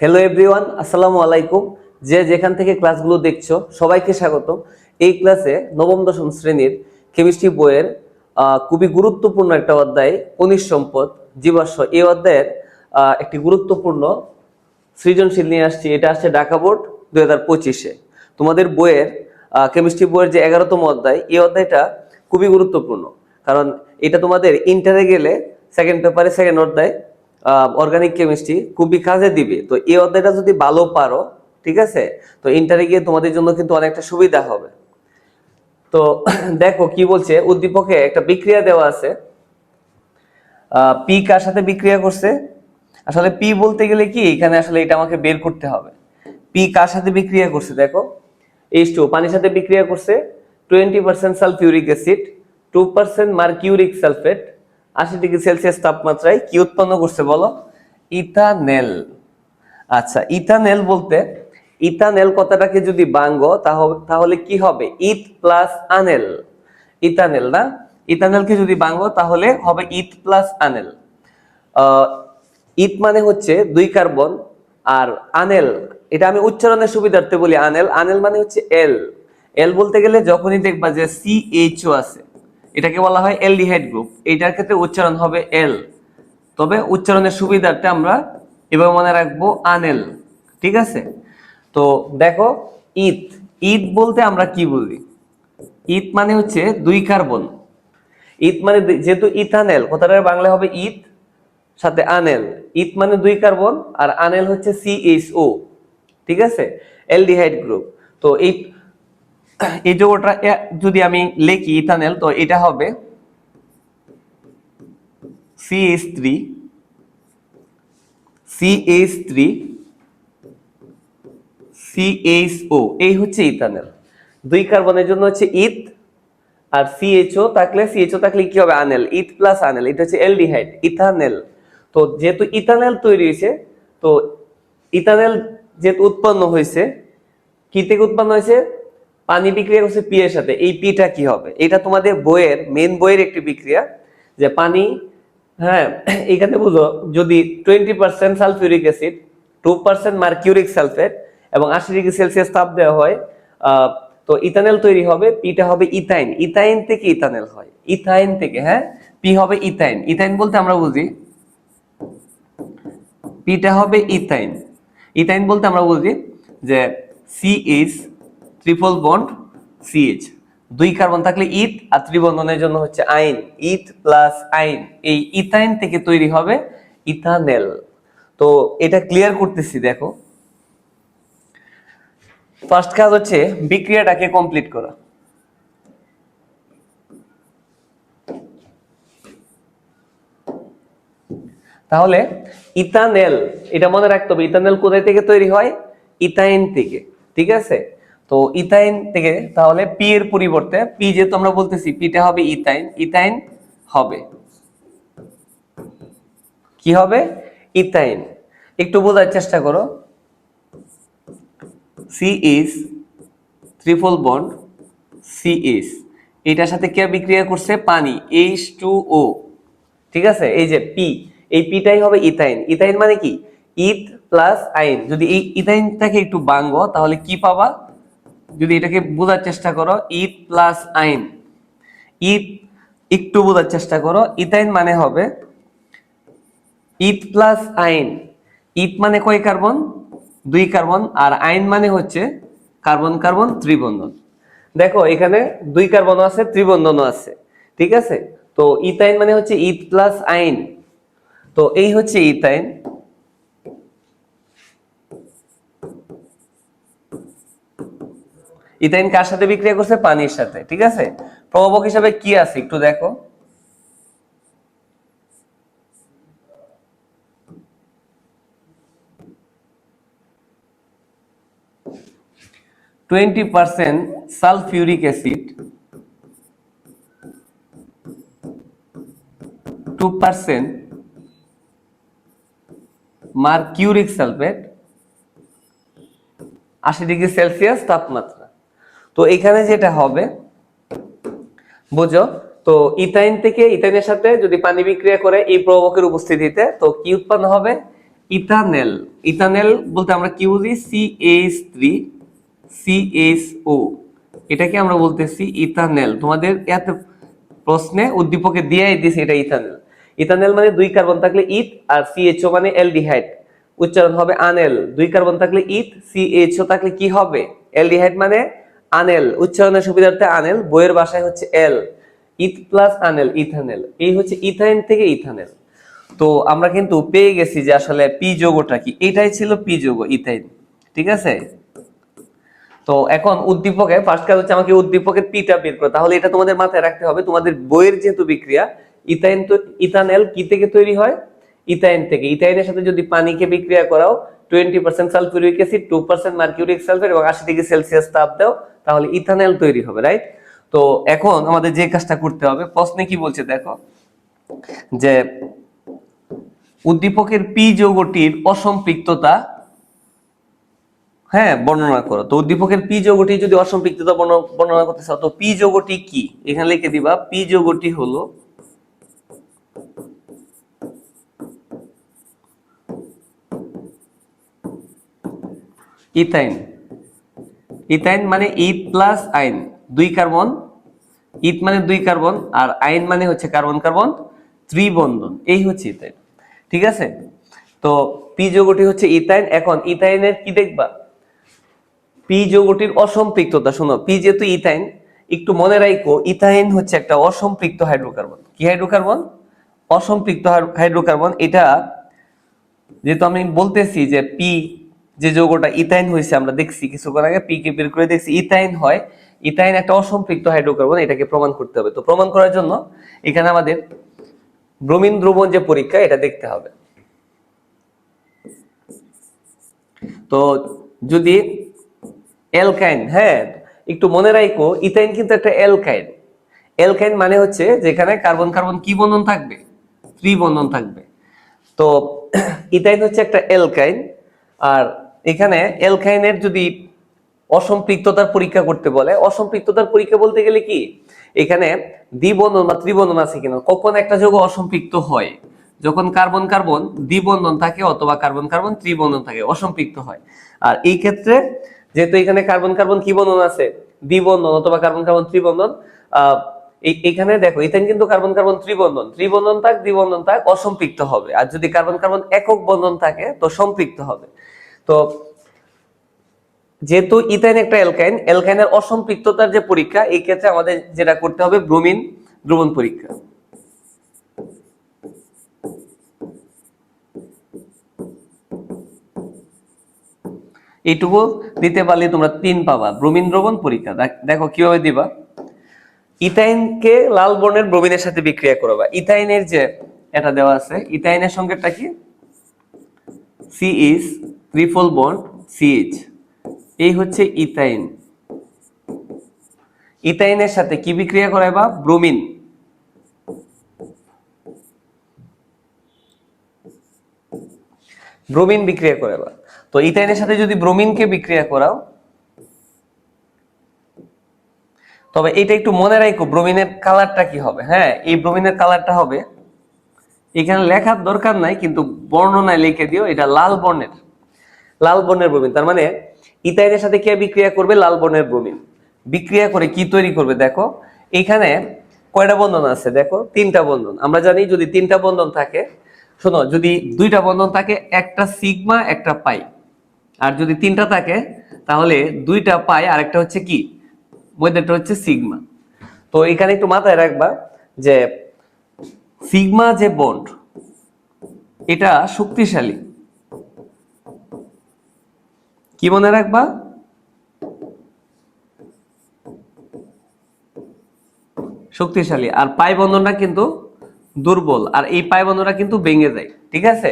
Hello everyone আসসালামু আলাইকুম। যে যেখান থেকে ক্লাসগুলো দেখছ, সবাইকে স্বাগত। এই ক্লাসে নবম, দশম শ্রেণির কেমিস্ট্রি বইয়ের খুবই গুরুত্বপূর্ণ একটা অধ্যায়, খনিজ সম্পদ, জীবাশ্ম। এই অধ্যায়ের একটি গুরুত্বপূর্ণ সৃজনশীল নিয়ে আসছি। এটা আসছে ঢাকা বোর্ড দুই হাজার পঁচিশে। তোমাদের বইয়ের কেমিস্ট্রি বইয়ের যে এগারোতম অধ্যায়, এই অধ্যায়টা খুবই গুরুত্বপূর্ণ। কারণ এটা তোমাদের ইন্টারে গেলে সেকেন্ড পেপারে সেকেন্ড অধ্যায় অর্গানিক কেমিস্ট্রি খুবই কাজে দিবে। তো এই অধ্যায়টা যদি ভালো পারো, ঠিক আছে? তো ইন্টারে গিয়ে তোমাদের জন্য কিন্তু অনেকটা সুবিধা হবে। তো দেখো কি বলছে, উদ্দীপকে একটা বিক্রিয়া দেওয়া আছে। পি কার সাথে বিক্রিয়া করছে? আসলে পি বলতে গেলে কি, এখানে আসলে এটা আমাকে বের করতে হবে। পি কার সাথে বিক্রিয়া করছে, দেখো? এইচ টু পানির সাথে বিক্রিয়া করছে। Twenty percent sulphuric acid two percent mercuric sulphate আশি ডিগ্রি সেলসিয়াস তাপমাত্রায় কি উৎপন্ন করছে বলো? ইথানেল। আচ্ছা ইথানেল বলতে, ইথানেল কথাটাকে যদি বাঙ্গ, তাহ- তাহলে কি হবে? ইথ প্লাস আনেল। ইথানেল না? ইথানেলকে যদি বাঙ্গ, তাহলে হবে ইথ প্লাস আনেল। ইথ মানে হচ্ছে দুই কার্বন আর আনেল, এটা আমি উচ্চারণের সুবিধার্থে বলি আনেল। আনেল মানে হচ্ছে এল। এল বলতে গেলে যখনই দেখবা যে সি এইচও আছে। এটাকে বলা হয় এলডিহাইড গ্রুপ। এইটার ক্ষেত্রে উচ্চারণ হবে এল। তবে উচ্চারণের সুবিধার্থে আমরা এভাবে মনে রাখব আনেল। ঠিক আছে? তো দেখো, ইথ। ইথ বলতে আমরা কি বলি ইথ মানে হচ্ছে দুই কার্বন। ইথ মানে যেহেতু ইথানেল, কথাটার বাংলা হবে ইথ, সাথে আনেল। ইথ মানে দুই কার্বন, আর আনেল হচ্ছে সিএইচও ঠিক আছে? Aldehyde group. তো এই এই যৌগটা যদি আমি লিখি ইথানেল, তো এটা হবে CH three CH three CHO এই হচ্ছে ইথানেল। দুই কার্বনের জন্য হচ্ছে ইথ, আর সিএইচও থাকলে সিএইচও থাকলে কি হবে? আনেল। ইথ প্লাস আনেল, এটা হচ্ছে এলডিহাইড ইথানেল। তো যেহেতু ইথানেল তৈরি হয়েছে, তো ইথানেল যেহেতু উৎপন্ন হয়েছে, কি থেকে উৎপন্ন হয়েছে? পানি বিক্রিয়া করছে পি এর সাথে, এই পিটা কি হবে? এটা তোমাদের বইয়ের মেন বইয়ের একটি বিক্রিয়া, যে পানি হ্যাঁ এখানে বুঝো, যদি twenty percent sulphuric acid two percent mercuric sulphate এবং আশি ডিগ্রি সেলসিয়াস তাপ দেওয়া হয় তো ইথানেল তৈরি হবে পিটা হবে ইথাইন ইথাইন থেকে ইথানেল হয়। ইথাইন থেকে হ্যাঁ পি হবে ইথাইন ইথাইন বলতে আমরা বুঝি পিটা হবে ইথাইন ইথাইন বলতে আমরা বুঝি যে সিএইচ ট্রিপল বন্ড সিএইচ দুই কার্বন থাকলে ইথ আর ত্রিবন্ধনের জন্য হচ্ছে আইন। ইথ প্লাস আইন। এই ইথাইন থেকে তৈরি হবে ইথানেল। তো এটা ক্লিয়ার করতেছি, দেখো। ফার্স্ট কাজ হচ্ছে বিক্রিয়াটাকে কমপ্লিট করা। তাহলে ইথানেল, এটা মনে রাখতে হবে, ইথানেল কোথায় থেকে তৈরি হয়? ইথাইন থেকে, ঠিক আছে? তো ইথাইন থেকে তাহলে পি এর পরিবর্তে পি যেহেতু আমরা বলতেছি পিটা হবে ইথাইন ইথাইন হবে। কি হবে? ইথাইন। একটু বোঝার চেষ্টা করো। C H triple bond C H এটার সাথে কে বিক্রিয়া করছে? পানি এইচ টু ও ঠিক আছে? এই যে পি এই পিটাই হবে ইথাইন। ইথাইন মানে কি? ইথ প্লাস আইন। যদি এই ইথাইনটাকে একটু বাঙ্গো তাহলে কি পাবা? যদি এটাকে বোঝার চেষ্টা করো ইথ প্লাস আইন। ইথ একটু বোঝার চেষ্টা করো ইথাইন মানে হবে ইথ প্লাস আইন। ইথ মানে কয় কার্বন? দুই কার্বন। আর আইন মানে হচ্ছে কার্বন কার্বন, ত্রিবন্ধন। দেখো, এখানে দুই কার্বনও আছে, ত্রিবন্ধনও আছে। ঠিক আছে? তো ইথাইন মানে হচ্ছে ইথ প্লাস আইন। তো এই হচ্ছে ইথাইন ইথাইন কার সাথে বিক্রিয়া করছে? পানির সাথে, ঠিক আছে? প্রভাবক হিসাবে কি আছে? একটু দেখো। Twenty percent sulphuric acid, two percent mercuric sulphate, আশি ডিগ্রি সেলসিয়াস তাপমাত্রা। তো এখানে যেটা হবে, বুঝো? তো ইথাইন থেকে ইথাইনের সাথে যদি পানি বিক্রিয়া করে এই প্রভাবকের উপস্থিতিতে, তো কি উৎপন্ন হবে? ইথানেল। ইথানেল বলতে আমরা কি বুঝি? C H three C H O এটাকে আমরা বলতেছি ইথানেল। তোমাদের এত প্রশ্নে উদ্দীপকে দিয়েই দিছে এটা ইথানেল। ইথানেল মানে দুই কার্বন থাকলে ইথ আর সিএইচও মানে অ্যালডিহাইড। উচ্চারণ হবে আনেল। দুই কার্বন থাকলে ইথ সিএইচও থাকলে কি হবে? অ্যালডিহাইড মানে আনেল, উচ্চারণের সুবিধার্থে আনেল, বইয়ের ভাষায় হচ্ছে এল, ইথ প্লাস আনেল, ইথানেল। এই হচ্ছে ইথাইন থেকে ইথানেল। তো আমরা কিন্তু পেয়ে গেছি যে আসলে পি যৌগটা কি? এটাই ছিল পি যৌগ, ইথাইন। ঠিক আছে? তো এখন উদ্দীপকে ফার্স্ট কাজ হচ্ছে আমাকে উদ্দীপকের পিটা বের করো। তাহলে এটা তোমাদের মাথায় রাখতে হবে, তোমাদের বইয়ের যেহেতু বিক্রিয়া, ইথাইন তো, ইথানেল কি থেকে তৈরি হয়? ইথাইন থেকে। ইথাইনের সাথে যদি পানিকে বিক্রিয়া করাও twenty percent sulphuric acid two percent mercuric sulphate এবং আশি ডিগ্রি সেলসিয়াস তাপ দাও, তাহলে ইথানেল তৈরি হবে রাইট তো এখন আমাদের যে কাজটা করতে হবে, প্রশ্নে কি বলছে দেখো, যে উদ্দীপকের পি যৌগটির অসম্পৃক্ততা হ্যাঁ বর্ণনা করো। তো উদ্দীপকের পি যৌগটি যদি অসম্পৃক্ততা বর্ণনা করতে চাও, তো পি যৌগটি কি? এখানে লিখে দিবা পি যৌগটি হলো ইথাইন। ইথাইন মানে ইথ প্লাস আইন দুই কার্বন। ইথ মানে দুই কার্বন আর আইন মানে হচ্ছে কার্বন কার্বন ত্রিবন্ধন, এই হচ্ছে ইথাইন, ঠিক আছে? তো পি যৌগটি হচ্ছে ইথাইন, এখন ইথাইনের কি দেখবা? পি যৌগটির অসম্পৃক্ততা, শোনো পি যেহেতু ইথাইন, একটু মনে রাখো ইথাইন হচ্ছে একটা অসম্পৃক্ত হাইড্রোকার্বন। কি হাইড্রোকার্বন? অসম্পৃক্ত হাইড্রোকার্বন, এটা যেহেতু আমি বলতেছি যে পি যে যৌগটা ইথাইন হয়েছে আমরা দেখছি, কিছুক্ষণ আগে পি কে বের করে দেখছি, ইথাইন হয়। ইথাইন একটা অসম্পৃক্ত হাইড্রোকার্বন এটাকে প্রমাণ করতে হবে। তো প্রমাণ করার জন্য এখানে আমাদের ব্রোমিন দ্রবণ যে পরীক্ষা, এটা দেখতে হবে। তো যদি অ্যালকাইন হ্যাঁ একটু মনে রাখো, ইথাইন কিন্তু একটা অ্যালকাইন অ্যালকাইন মানে হচ্ছে যেখানে কার্বন কার্বন কি বন্ধন থাকবে? ত্রিবন্ধন থাকবে। তো ইথাইন হচ্ছে একটা অ্যালকাইন আর এখানে অ্যালকাইনের যদি অসম্পৃক্ততার পরীক্ষা করতে বলে, অসম্পৃক্ততার পরীক্ষা বলতে গেলে কি? এখানে দ্বিবন্ধন বা ত্রিবন্ধন আছে কিনা? কখন একটা যৌগ অসম্পৃক্ত হয়? যখন কার্বন কার্বন দ্বিবন্ধন থাকে অথবা কার্বন কার্বন ত্রিবন্ধন থাকে, অসম্পৃক্ত হয়। আর এই ক্ষেত্রে যেহেতু এখানে কার্বন কার্বন কি বন্ধন আছে? দ্বিবন্ধন অথবা কার্বন কার্বন ত্রিবন্ধন এখানে দেখো ইথেন কিন্তু কার্বন কার্বন ত্রিবন্ধন। ত্রিবন্ধন থাক, দ্বিবন্ধন থাক, অসম্পৃক্ত হবে। আর যদি কার্বন কার্বন একক বন্ধন থাকে, তো সম্পৃক্ত হবে। তো যেহেতু ইথাইন একটা অ্যালকাইন, অ্যালকাইনের অসম্পৃক্ততার যে পরীক্ষা, এই ক্ষেত্রে আমাদের যেটা করতে হবে ব্রোমিন, দ্রবণ পরীক্ষা। এইটুকু দিতে পারলে তোমরা তিন পাবা, ব্রোমিন দ্রবণ পরীক্ষা। দেখো কীভাবে দিবা। ইথাইনকে লাল বর্ণের ব্রোমিনের সাথে বিক্রিয়া করবা। ইথাইনের যে, এটা দেওয়া আছে, ইথাইনের সঙ্গেটা কি? C H triple bond CH এই হচ্ছে ইথাইন। ইথাইনের সাথে কি বিক্রিয়া করাইবা ব্রোমিন। ব্রোমিন বিক্রিয়া করাবা তো ইথাইনের সাথে যদি ব্রোমিনকে বিক্রিয়া করাও, তবে এটা একটু মনে রাখো, ব্রোমিনের কালারটা কি হবে? হ্যাঁ এই ব্রোমিনের কালারটা হবে। এখানে লেখার দরকার নাই, কিন্তু বর্ণনায় লিখে দিও, এটা লাল বর্ণের। লাল বর্ণের ব্রোমিন তার মানে ইথাইনের সাথে কে বিক্রিয়া করবে? লাল বর্ণের ব্রোমিন বিক্রিয়া করে কি তৈরি করবে? দেখো, এখানে কয়টা বন্ধন আছে? দেখো, তিনটা বন্ধন। আমরা জানি যদি তিনটা বন্ধন থাকে, শোনো, যদি দুইটা বন্ধন থাকে, একটা সিগমা, একটা পাই। আর যদি তিনটা থাকে, তাহলে দুইটা পাই আর একটা হচ্ছে কি? মধ্যেটা হচ্ছে সিগমা। তো এখানে একটু মাথায় রাখবা যে সিগমা যে বন্ড, এটা শক্তিশালী। কি মনে রাখবা? শক্তিশালী। আর পাই বন্ধনটা কিন্তু দুর্বল, আর এই পাই বন্ধনটা কিন্তু ভেঙে যায়, ঠিক আছে?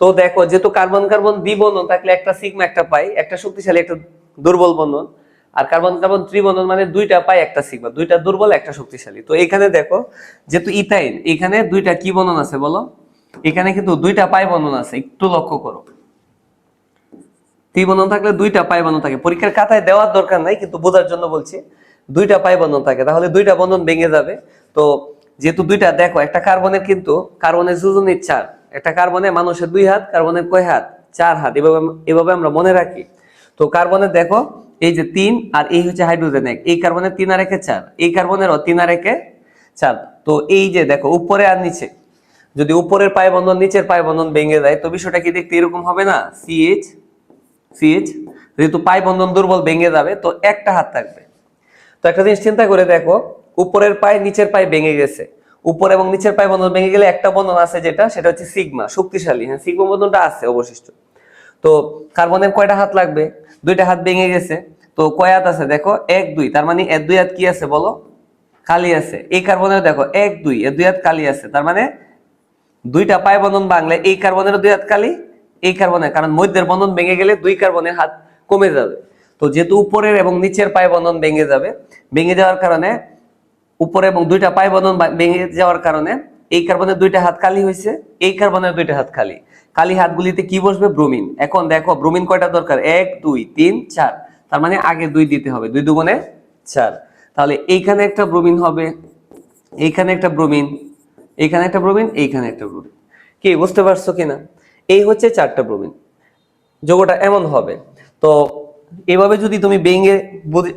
তো দেখো, যেহেতু কার্বন কার্বন দ্বিবন্ধন থাকলে একটা সিগমা একটা পাই, একটা শক্তিশালী, একটা দুর্বল বন্ধন। আর কার্বন কার্বন ত্রিবন্ধন মানে দুইটা পাই, একটা সিগমা। দুইটা দুর্বল, একটা শক্তিশালী। তো এখানে দেখো, যেহেতু ইথাইন, এখানে দুইটা কি বন্ধন আছে বলো? এখানে কিন্তু দুইটা পাই বন্ধন আছে, একটু লক্ষ্য করো। ত্রিবন্ধন থাকলে দুইটা পাই বন্ধন থাকে। পরীক্ষার খাতায় দেওয়ার দরকার নাই, কিন্তু বোঝার জন্য বলছি, দুইটা পাই বন্ধন থাকে। তাহলে দুইটা বন্ধন ভেঙে যাবে। তো যেহেতু দুইটা, দেখো, একটা কার্বনের কিন্তু কার্বনের যোজনের চার একটা কার্বনে মানুষের দুই হাত, কার্বনের কয় হাত? চার হাত। এভাবে এভাবে আমরা মনে রাখি। তো কার্বনের দেখো, এই যে তিন, আর এই হচ্ছে হাইড্রোজেন এক। এই কার্বনের তিন আর একে চার। এই কার্বনেরও তিন আর একে চার। তো এই যে দেখো, উপরে আর নিচে। যদি উপরের পায় বন্ধন, নিচের পায় বন্ধন ভেঙে যায়, তো বিষয়টা কি দেখতে এরকম হবে না? সিএইচ সিএইচ যেহেতু পাই বন্ধন দুর্বল ভেঙে যাবে, তো একটা হাত থাকবে। তো একটা জিনিস চিন্তা করে দেখো, উপরের পায়ে নিচের পায়ে ভেঙে গেছে। উপর এবং নিচের পায়ে বন্ধন ভেঙে গেলে একটা বন্ধন আছে যেটা, সেটা হচ্ছে সিগমা, শক্তিশালী। হ্যাঁ সিগমা বন্ধনটা আছে অবশিষ্ট। তো কার্বনের কয়টা হাত লাগবে? দুইটা হাত ভেঙে গেছে। তো কয় হাত আছে দেখো? এক, দুই। তার মানে এর দুই হাত কি আছে বলো? খালি আছে। এই কার্বনের দেখো, এক, দুই। এর দুই হাত খালি আছে। তার মানে দুইটা পায় বন্ধন বাংলা এই কার্বনের দুই হাত খালি এই কার্বনের কারণ মধ্যের বন্ধন ভেঙে গেলে দুই কার্বনের হাত কমে যাবে। তো যেহেতু উপরের এবং নিচের পায় বন্ধন ভেঙে যাবে, ভেঙে যাওয়ার কারণে উপরে এবং দুইটা পায় বন্ধন ভেঙে যাওয়ার কারণে এই কার্বনের দুইটা হাত খালি হয়েছে, এই কার্বনের দুইটা হাত খালি খালি হাতগুলিতে কি বসবে? ব্রোমিন। এখন দেখো, ব্রোমিন কয়টা দরকার? এক, দুই, তিন, চার। তার মানে আগে দুই দিতে হবে, দুই দুগুণে চার। তাহলে এইখানে একটা ব্রোমিন হবে, এইখানে একটা ব্রোমিন, এইখানে একটা ব্রোমিন, এইখানে একটা ব্রোমিন। কি, বুঝতে পারছ কিনা? এই হচ্ছে চারটা প্রবীণ। যোগটা এমন হবে। তো এভাবে যদি তুমি ভেঙে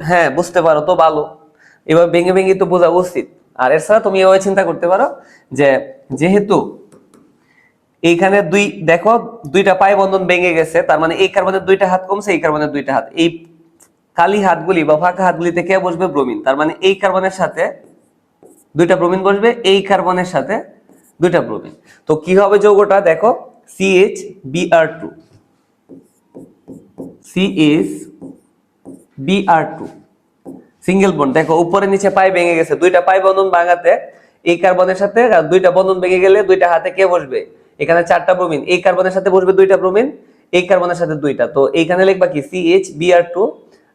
হ্যাঁ বুঝতে পারো তো ভালো। এভাবে ভেঙে ভেঙে তো বোঝা উচিত। আর এছাড়া তুমি এভাবে চিন্তা করতে পারো যে যেহেতু এইখানে দুই দেখো, দুইটা পায় বন্ধন ভেঙে গেছে, তার মানে এই কার্বনের দুইটা হাত কমছে এই কার্বনের দুইটা হাত। এই খালি হাতগুলি বা ফাঁকা হাতগুলিতে কে বসবে? ব্রোমিন তার মানে এই কার্বনের সাথে দুইটা ব্রোমিন বসবে, এই কার্বনের সাথে দুইটা ব্রোমিন তো কি হবে যৌগটা? দেখো CH Br two CH Br two single bond দেখো, উপরে নিচে পাই ভেঙে গেছে। দুইটা পাই বন্ধন ভাঙাতে এই কার্বনের সাথে দুইটা বন্ধন ভেঙে গেলে দুইটা হাতে কে বসবে? এখানে চারটা ব্রোমিন। এই কার্বনের সাথে বসবে দুইটা ব্রোমিন, এই কার্বনের সাথে দুইটা। তো এইখানে লিখবা কি? সিএইচ বিআর টু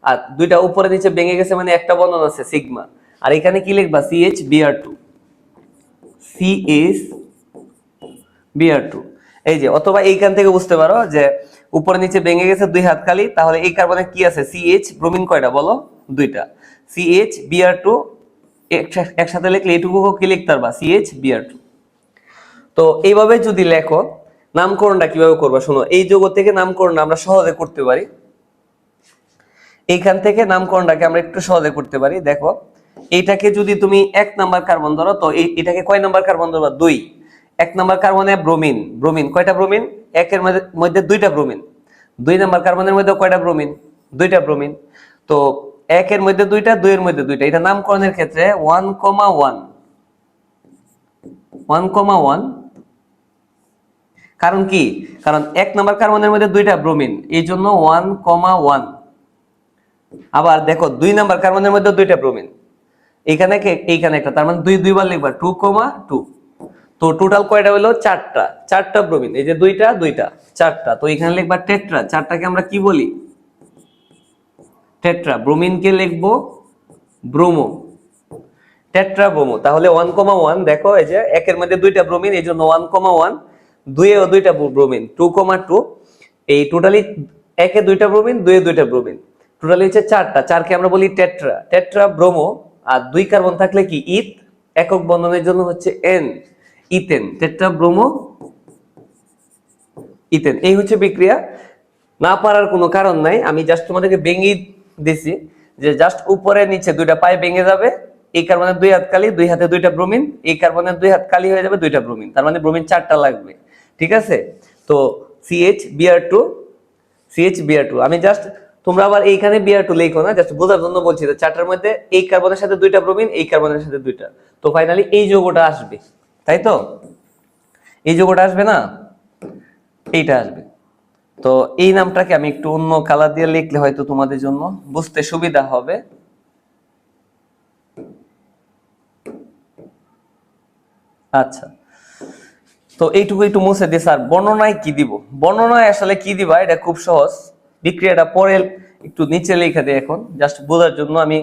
আর দুইটা উপরে নিচে ভেঙে গেছে মানে একটা বন্ধন আছে, সিগমা। আর এখানে কি লিখবা? CH Br two CH Br two এই যে, অথবা এইখান থেকে বুঝতে পারো যে, উপরে নিচে ভেঙে গেছে দুই হাত খালি, তাহলে এই কার্বনে কি আছে? সিএইচ ব্রোমিন কয়টা বলো? দুইটা। সিএইচ বিআর টু একসাথে লিখলে এইটুকু কি লিখতে পারবা? সিএইচ বিআর টু তো এইভাবে যদি লেখো, নামকরণটা কীভাবে করবা শোনো, এই জগৎ থেকে নামকরণ আমরা সহজে করতে পারি। এইখান থেকে নামকরণটাকে আমরা একটু সহজে করতে পারি। দেখো, এইটাকে যদি তুমি এক নাম্বার কার্বন ধরো, তো এটাকে কয় নাম্বার কার্বন ধরবা? দুই। এক নম্বর কার্বনে ব্রোমিন ব্রোমিন, কয়টা ব্রোমিন? একের মধ্যে দুইটা ব্রোমিন। দুই নাম্বার কার্বনের মধ্যে কয়টা ব্রোমিন? দুইটা ব্রোমিন। তো একের মধ্যে দুইটা, দুইয়ের মধ্যে দুইটা। এটা নামকরণের ক্ষেত্রে one comma one. One comma one. কারণ কি? কারণ এক নম্বর কার্বনের মধ্যে দুইটা ব্রোমিন। এই জন্য ওয়ান কমা ওয়ান। আবার দেখো, দুই নম্বর কার্বনের মধ্যে দুইটা ব্রোমিন। এখানে কে- এইখানে একটা। তার মানে দুই, দুইবার লিখবা। Two comma two. তো টোটাল কয়টা হলো? চারটা। চারটা ব্রোমিন এই যে দুইটা দুইটা। চারটা। তো এখানে লিখবা টেট্রা চারটাকে আমরা কি বলি? টেট্রা ব্রোমিনকে লিখব ব্রোমো টেট্রা ব্রোমো তাহলে ওয়ান কমা ওয়ান দেখো, এই যে একের মধ্যে দুইটা ব্রোমিন এই জন্য ওয়ান কমা ওয়ান দুইয়েও দুইটা ব্রোমিন টু কমা টু এই টোটালি একে দুইটা ব্রোমিন দুয়ে দুইটা ব্রোমিন টোটালি হচ্ছে চারটা। চারকে আমরা বলি টেট্রা টেট্রা ব্রোমো আর দুই কার্বন থাকলে কি? ইথ একক বন্ধনের জন্য হচ্ছে N ethane tetra bromo ethane এই হচ্ছে বিক্রিয়া। না পারার কোনো কারণ নাই। আমি জাস্ট তোমাদেরকে ভেঙে দিছি যে জাস্ট উপরে নিচে দুইটা পায়ে ভেঙে যাবে, এই কার্বনের দুই হাত কালি, দুই হাতে দুইটা ব্রোমিন, এই কার্বনের দুই হাত কালি হয়ে যাবে দুইটা ব্রোমিন। তার মানে ব্রোমিন চারটা লাগবে। ঠিক আছে? তো CH Br two CH Br two আমি জাস্ট তোমরা আবার এইখানে বিআর টু লেখো না জাস্ট বোঝার জন্য বলছি চারটার মধ্যে এই কার্বনের সাথে দুইটা ব্রোমিন, এই কার্বনের সাথে দুইটা। তো ফাইনালি এই যৌগটা আসবে। তাই তো এই যৌগটা আসবে না? এইটা আসবে। তো এই নামটাকে আমি একটু অন্য কালার দিয়ে লিখলে হয়তো তোমাদের জন্য বুঝতে সুবিধা হবে। আচ্ছা। তো এইটুকু একটু মুছে দিয়ে স্যার, বর্ণনায় কি দিব? বর্ণনায় আসলে কি দিবা? এটা খুব সহজ। বিক্রিয়াটা পরে একটু নিচে লেখা দিই এখন। জাস্ট বোঝার জন্য আমি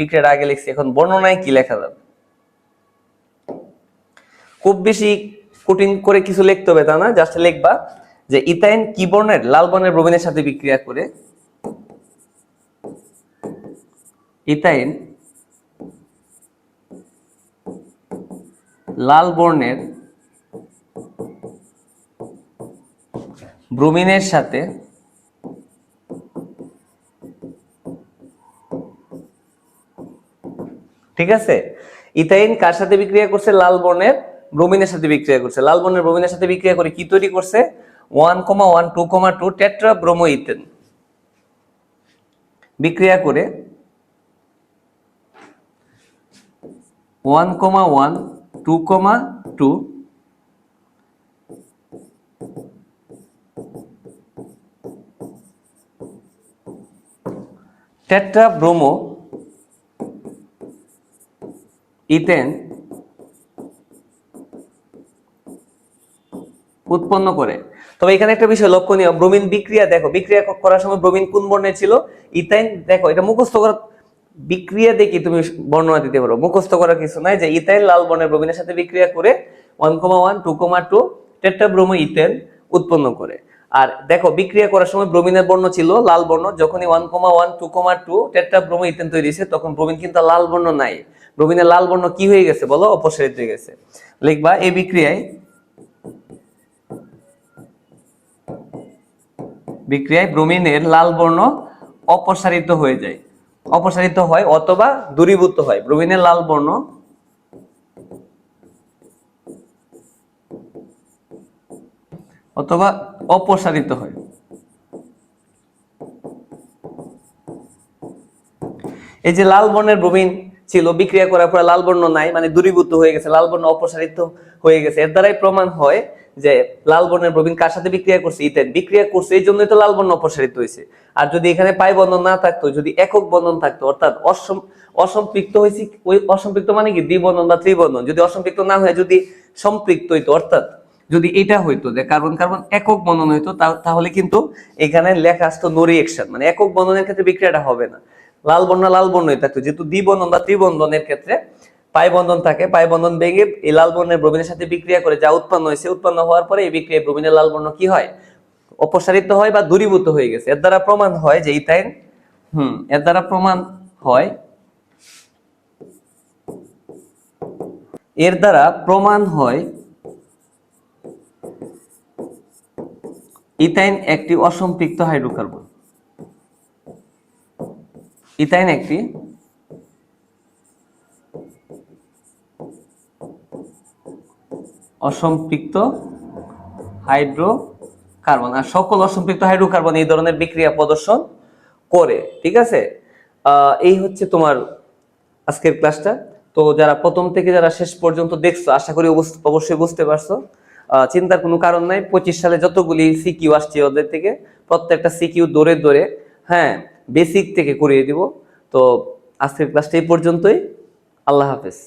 বিক্রিয়াটা আগে লিখছি। এখন বর্ণনায় কি লেখা যাবে? খুব বেশি কঠিন করে কিছু লিখতে হবে তা না? জাস্ট লিখবা যে ইথাইন কি বর্ণের লাল বর্ণের ব্রোমিনের সাথে বিক্রিয়া করে ইথাইন লাল বর্ণের ব্রোমিনের সাথে ঠিক আছে? ইথাইন কার সাথে বিক্রিয়া করছে? লাল বর্ণের ব্রোমিনের সাথে বিক্রিয়া করছে। লাল বর্ণের ব্রোমিনের সাথে বিক্রিয়া করে কি তৈরি করছে? One comma one, two comma two tetra bromo ethane বিক্রিয়া করে one comma one, two comma two tetra bromo ethane উৎপন্ন করে। তবে এখানে একটা বিষয় লক্ষণীয়, ব্রোমিন বিক্রিয়া, দেখো, বিক্রিয়া করার সময় ব্রোমিন কোন বর্ণে ছিল? ইথাইন, দেখো, এটা মুখস্থ করা বিক্রিয়া দেখে তুমি বর্ণনা দিতে পারো। মুখস্থ করার কিছু নাই যে ইথাইন লাল বর্ণের ব্রোমিনের সাথে বিক্রিয়া করে one comma one two comma two tetrabromo ethane উৎপন্ন করে। আর দেখো, বিক্রিয়া করার সময় ব্রোমিনের বর্ণ ছিল লাল বর্ণ। যখনই one comma one two comma two tetrabromo ethane তৈরি হয়েছে, তখন ব্রোমিন কিন্তু লাল বর্ণ নাই। ব্রোমিনের লাল বর্ণ কি হয়ে গেছে বলো? অপসারিত হয়ে গেছে। লিখবা, এই বিক্রিয়ায় বিক্রিয়ায় ব্রোমিনের লাল বর্ণ অপসারিত হয়ে যায়। অপসারিত হয় অথবা দূরীভূত হয়। ব্রোমিনের লাল বর্ণ অথবা অপসারিত হয়। এই যে লাল বর্ণের ব্রোমিন ছিল, বিক্রিয়া করার পরে লাল বর্ণ নাই মানে দূরীভূত হয়ে গেছে লাল বর্ণ অপসারিত হয়ে গেছে। এর দ্বারাই প্রমাণ হয় যে লাল বর্ণের ব্রোমিন কার সাথে বিক্রিয়া করছে? ইথেন বিক্রিয়া করছে, এই জন্যই তো লাল বর্ণ অপসারিত হয়েছে। আর যদি এখানে পাই বন্ধন না থাকতো, যদি একক বন্ধন থাকতো, অর্থাৎ অসম, অসম্পৃক্ত হয়েছে, ওই অসম্পৃক্ত মানে কি? দ্বিবন্ধন বা ত্রিবন্ধন। যদি অসম্পৃক্ত না হয়, যদি সম্পৃক্ত হইতো, অর্থাৎ যদি এটা হইতো যে কার্বন কার্বন একক বন্ধন হইতো তাহলে কিন্তু এখানে লেখা আসতো নো রিয়েকশন মানে একক বন্ধনের ক্ষেত্রে বিক্রিয়াটা হবে না। লাল বর্ণ, লাল বর্ণই থাকতো যেহেতু দ্বিবন্ধন বা ত্রিবন্ধনের ক্ষেত্রে পাই বন্ধন থাকে পাই বন্ধন ভেঙে এই লাল বর্ণের ব্রোমিনের সাথে বিক্রিয়া করে যা উৎপন্ন হয়েছে, উৎপন্ন হওয়ার পরে এই বিক্রিয়ায় ব্রোমিনের লাল বর্ণ কি হয়? অপসারিত হয় বা দূরীভূত হয়ে গেছে। এর দ্বারা প্রমাণ হয় যে ইথাইন, হুম, এর দ্বারা প্রমাণ হয়, এর দ্বারা প্রমাণ হয় ইথাইন একটি অসম্পৃক্ত হাইড্রোকার্বন। ইথাইন একটি অসম্পৃক্ত হাইড্রোকার্বন। আর সকল অসম্পৃক্ত হাইড্রোকার্বন এই ধরনের বিক্রিয়া প্রদর্শন করে, ঠিক আছে? এই হচ্ছে তোমার আজকের ক্লাসটা। তো যারা প্রথম থেকে যারা শেষ পর্যন্ত দেখছ, আশা করি অবশ্যই বুঝতে পারছ। চিন্তার কোনো কারণ নাই। পঁচিশ সালে যতগুলি সিকিউ আসছে ওদের থেকে, প্রত্যেকটা সিকিউ দৌড়ে দৌড়ে হ্যাঁ বেসিক থেকে করিয়ে দিব। তো আজকের ক্লাসটা এই পর্যন্তই। আল্লাহ হাফেজ।